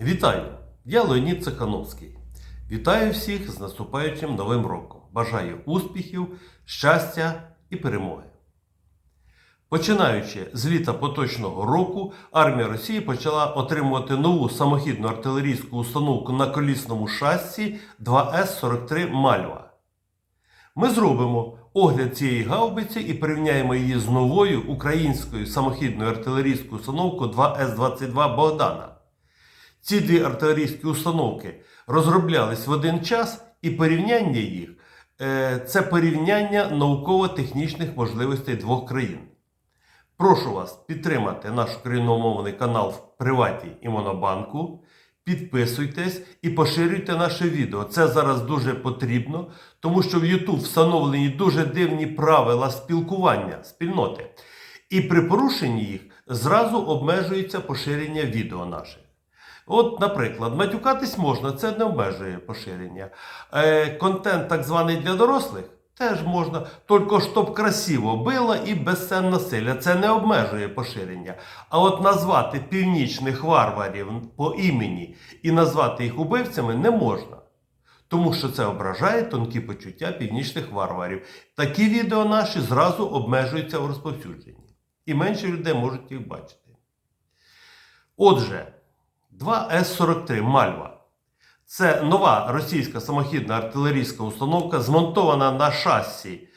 Вітаю! Я Леонід Цехановський. Вітаю всіх з наступаючим новим роком. Бажаю успіхів, щастя і перемоги. Починаючи з літа поточного року, армія Росії почала отримувати нову самохідну артилерійську установку на колісному шасі 2С-43 Мальва. Ми зробимо огляд цієї гаубиці і порівняємо її з новою українською самохідною артилерійською установкою 2С-22 Богдана. Ці дві артилерійські установки розроблялись в один час, і порівняння їх е, це порівняння науково-технічних можливостей двох країн. Прошу вас підтримати наш україномовний канал в Приваті і Монобанку. Підписуйтесь і поширюйте наше відео. Це зараз дуже потрібно, тому що в YouTube встановлені дуже дивні правила спілкування спільноти. І при порушенні їх зразу обмежується поширення відео наших. От, наприклад, матюкатись можна, це не обмежує поширення. Е, контент так званий для дорослих теж можна, тільки щоб красиво било і без сцен насилля. Це не обмежує поширення. А от назвати північних варварів по імені і назвати їх убивцями не можна. Тому що це ображає тонкі почуття північних варварів. Такі відео наші зразу обмежуються в розповсюдженні. І менше людей можуть їх бачити. Отже, 2С-43 Мальва. Це нова російська самохідна артилерійська установка, змонтована на шасі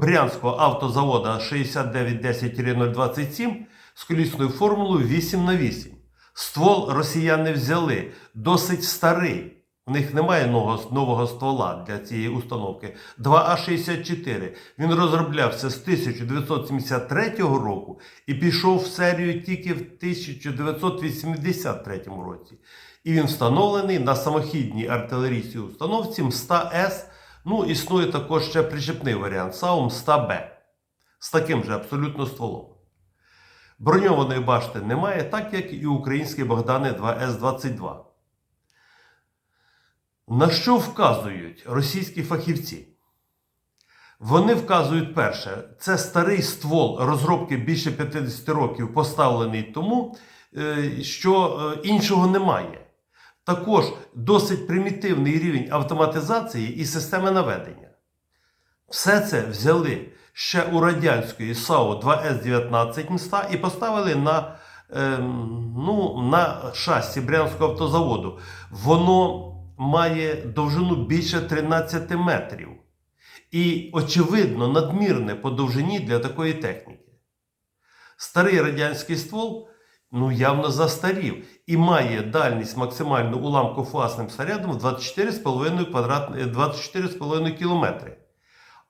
Брянського автозавода 6910-027 з колісною формулою 8 на 8 Ствол росіяни взяли досить старий. У них немає нового, нового ствола для цієї установки. 2А64. Він розроблявся з 1973 року і пішов в серію тільки в 1983 році. І він встановлений на самохідній артилерійській установці МСТА-С. Ну, існує також ще причепний варіант САУ МСТА-Б з таким же абсолютно стволом. Броньованої башти немає, так як і українські Богдани 2С-22. На що вказують російські фахівці? Вони вказують перше, це старий ствол розробки більше 50 років, поставлений тому, е, що е, іншого немає. Також досить примітивний рівень автоматизації і системи наведення. Все це взяли ще у радянської САУ 2С-19 міста і поставили на, ем, ну, на шасі Брянського автозаводу. Воно має довжину більше 13 метрів. І, очевидно, надмірне по довжині для такої техніки. Старий радянський ствол ну, явно застарів і має дальність максимальну уламкофугасним снарядом в 24,5 квадрат... 24,5 км.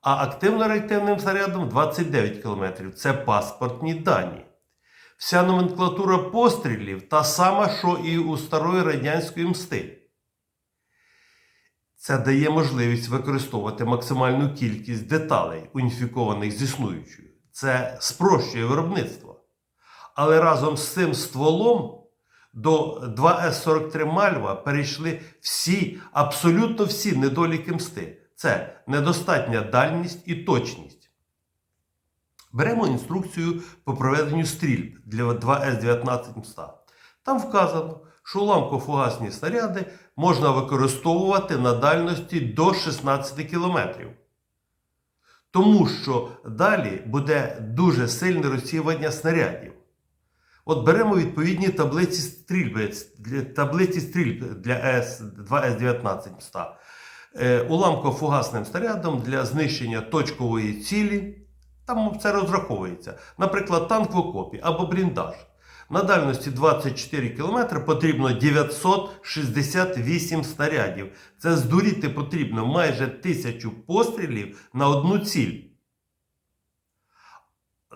А активно-реактивним снарядом 29 км. Це паспортні дані. Вся номенклатура пострілів та сама, що і у старої радянської мсти. Це дає можливість використовувати максимальну кількість деталей, уніфікованих з існуючою. Це спрощує виробництво. Але разом з цим стволом до 2С43 Мальва перейшли всі, абсолютно всі недоліки мсти. Це недостатня дальність і точність. Беремо інструкцію по проведенню стрільб для 2С19 мста. Там вказано, що уламкофугасні снаряди можна використовувати на дальності до 16 км. Тому що далі буде дуже сильне розсіювання снарядів. От беремо відповідні таблиці стрільби, таблиці стрільб для С, 2С19 МСТА. Е, уламкофугасним снарядом для знищення точкової цілі. Там це розраховується. Наприклад, танк в окопі або бліндаж. На дальності 24 км потрібно 968 снарядів. Це здуріти потрібно майже тисячу пострілів на одну ціль.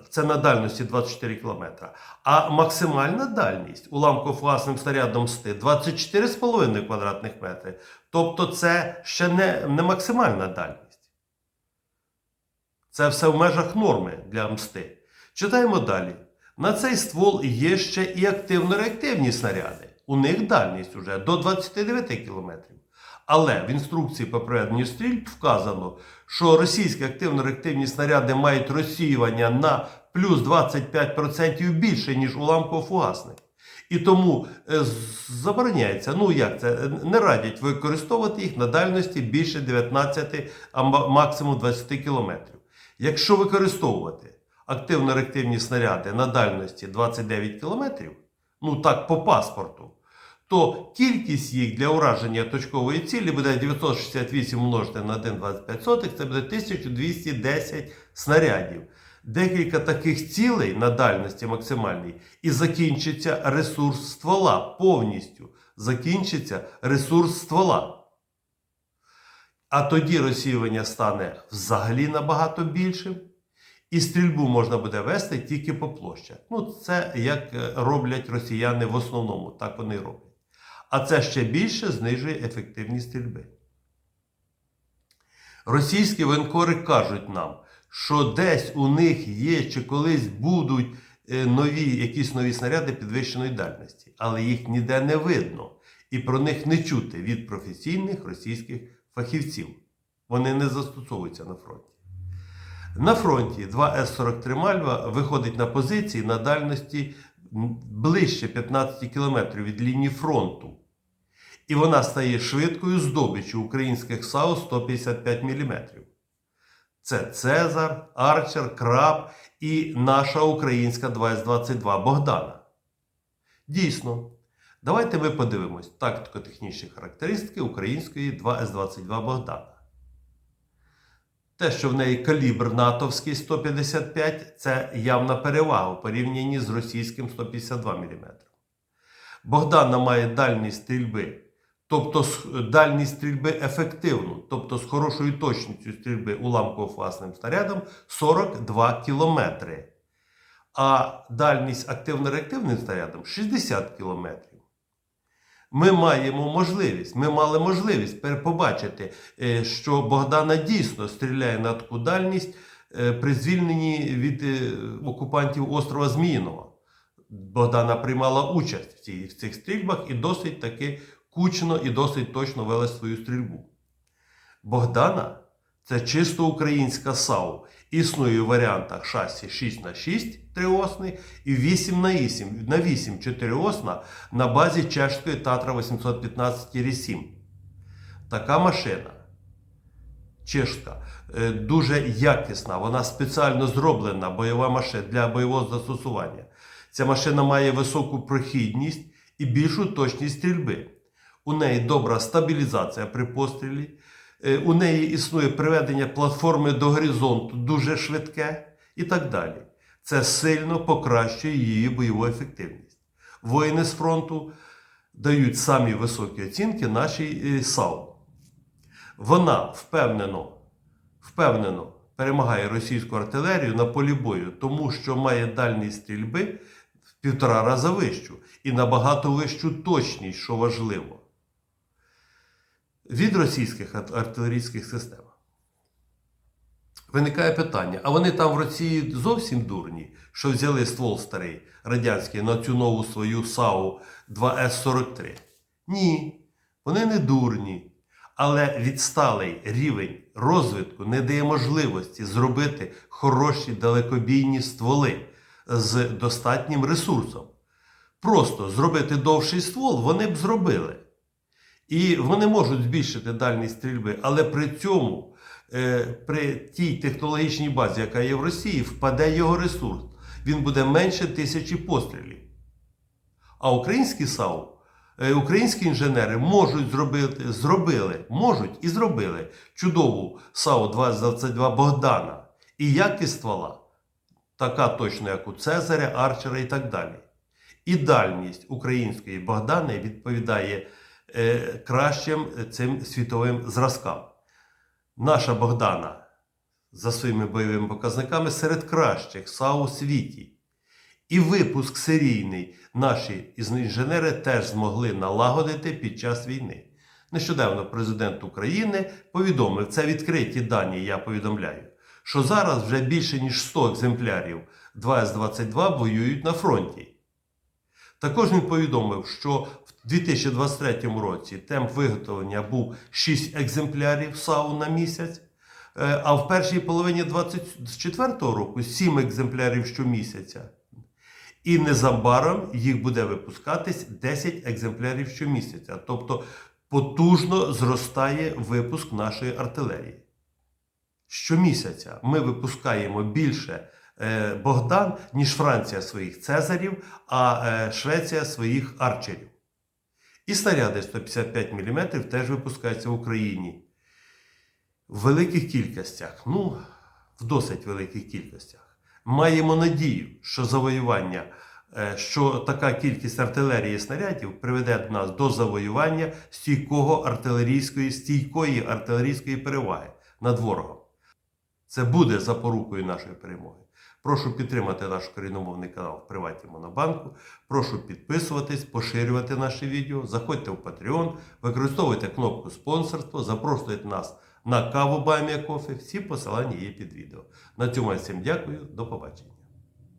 Це на дальності 24 км. А максимальна дальність уламкофугасним снарядом сти 24,5 квадратних метри. Тобто це ще не, не максимальна дальність. Це все в межах норми для мсти. Читаємо далі. На цей ствол є ще і активно-реактивні снаряди. У них дальність уже до 29 км. Але в інструкції по проведенню стрільб вказано, що російські активно-реактивні снаряди мають розсіювання на плюс 25% більше, ніж уламково-фугасних. І тому е, забороняється, ну як це, е, не радять використовувати їх на дальності більше 19, а максимум 20 кілометрів. Якщо використовувати активно-реактивні снаряди на дальності 29 кілометрів, ну так по паспорту, то кількість їх для ураження точкової цілі буде 968 множити на 1,25, це буде 1210 снарядів. Декілька таких цілей на дальності максимальній і закінчиться ресурс ствола повністю. Закінчиться ресурс ствола. А тоді розсіювання стане взагалі набагато більшим, і стрільбу можна буде вести тільки по площах. Ну, це як е, роблять росіяни в основному, так вони роблять. А це ще більше знижує ефективність стрільби. Російські воєнкори кажуть нам, що десь у них є чи колись будуть е, нові, якісь нові снаряди підвищеної дальності, але їх ніде не видно і про них не чути від професійних російських фахівців. Вони не застосовуються на фронті. На фронті 2С-43 Мальва виходить на позиції на дальності ближче 15 кілометрів від лінії фронту. І вона стає швидкою здобиччю українських САУ 155 мм. Це Цезар, Арчер, Краб і наша українська 2С-22 Богдана. Дійсно, давайте ми подивимось тактико-технічні характеристики української 2С-22 Богдана. Те, що в неї калібр натовський 155, це явна перевага у порівнянні з російським 152 мм. Богдана має дальність стрільби, тобто дальність стрільби ефективну, тобто з хорошою точністю стрільби уламково-фасним снарядом 42 км. А дальність активно-реактивним снарядом 60 км. Ми маємо можливість, ми мали можливість побачити, е, що Богдана дійсно стріляє на таку дальність е, при звільненні від е, окупантів острова Зміїного. Богдана приймала участь в, цій, в цих стрільбах і досить таки кучно і досить точно вела свою стрільбу. Богдана це чисто українська САУ. Існує у варіантах шасі 6 на 6 триосний і 8 на 8 на 8 чотириосна на базі чешської Татра 815 Рі-7. Така машина чешська, е, дуже якісна, вона спеціально зроблена бойова машина для бойового застосування. Ця машина має високу прохідність і більшу точність стрільби. У неї добра стабілізація при пострілі. Е, У неї існує приведення платформи до горизонту дуже швидке і так далі. Це сильно покращує її бойову ефективність. Воїни з фронту дають самі високі оцінки нашій е, САУ. Вона впевнено, впевнено перемагає російську артилерію на полі бою, тому що має дальність стрільби в півтора рази вищу і набагато вищу точність, що важливо, від російських артилерійських систем. Виникає питання: а вони там в Росії зовсім дурні, що взяли ствол старий радянський на цю нову свою САУ 2С-43? Ні, вони не дурні. Але відсталий рівень розвитку не дає можливості зробити хороші далекобійні стволи з достатнім ресурсом. Просто зробити довший ствол вони б зробили. І вони можуть збільшити дальність стрільби, але при цьому, е, при тій технологічній базі, яка є в Росії, впаде його ресурс. Він буде менше тисячі пострілів. А українські САУ, е, українські інженери можуть зробити, зробили, можуть і зробили чудову САУ 2022 Богдана. І якість ствола така точно, як у Цезаря, Арчера і так далі. І дальність української Богдани відповідає кращим цим світовим зразкам. Наша Богдана за своїми бойовими показниками серед кращих САУ у світі. І випуск серійний наші інженери теж змогли налагодити під час війни. Нещодавно президент України повідомив, це відкриті дані, я повідомляю, що зараз вже більше ніж 100 екземплярів 2С-22 воюють на фронті. Також він повідомив, що в 2023 році темп виготовлення був 6 екземплярів САУ на місяць, е, а в першій половині 2024 року 7 екземплярів щомісяця. І незабаром їх буде випускатись 10 екземплярів щомісяця. Тобто потужно зростає випуск нашої артилерії. Щомісяця ми випускаємо більше е, Богдан, ніж Франція своїх Цезарів, а е, Швеція своїх арчерів. І снаряди 155 мм теж випускаються в Україні в великих кількостях. Ну, в досить великих кількостях. Маємо надію, що завоювання, е, що така кількість артилерії і снарядів приведе нас до завоювання стійкого артилерійської, стійкої артилерійської переваги над ворогом. Це буде запорукою нашої перемоги. Прошу підтримати наш корінномовний канал в Приваті Монобанку. Прошу підписуватись, поширювати наші відео, заходьте в Patreon, використовуйте кнопку спонсорство, запрошуйте нас на каву Баймія Кофе. Всі посилання є під відео. На цьому я всім дякую. До побачення.